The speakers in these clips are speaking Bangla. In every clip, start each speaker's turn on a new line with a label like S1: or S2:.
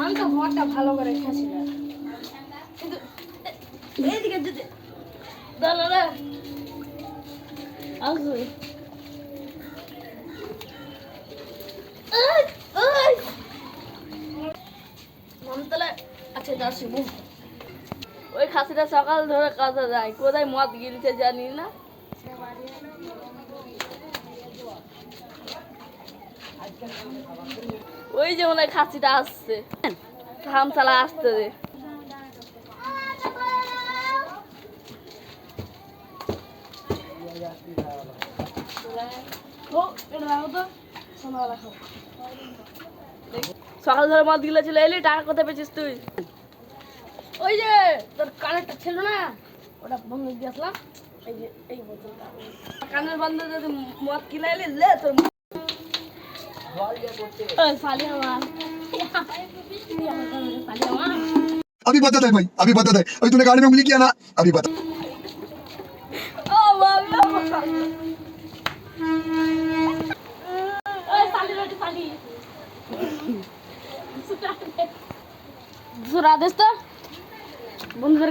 S1: আমি তো ঘরটা ভালো করে খাসি না কিন্তু এইদিকে যদি আচ্ছা ওই খাসিটা সকাল ধরে কাজে যায়। কোথায় মদ গিলছে জানি না। ওই যে মনে হয় খাসিটা আসছে। থামসালা আসতে দে। সকাল ধরে মদ গিলে ছিল এলি, টাকা কোথায় পেয়েছিস তুই? ওই যে, তোর কানেরটা ছিল না? ওটা বন্ধ দিয়ে আসলাম। এই যে, এই বোতলটা। কানের বন্ধ যদি মদ কিনে এলি, লে তোর
S2: अभी बता दे भाई अभी बता दे। अभी तूने गाड़ी में उंगली किया ना अभी बता।
S1: सुरा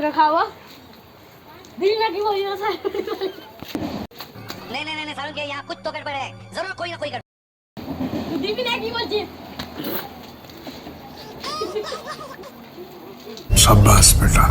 S1: का खावा दिल ना की वो
S3: नहीं नहीं नहीं सालों क्या यहाँ कुछ तो गड़बड़ है। ज़रूर कोई ना कोई
S2: शाबाश बेटा।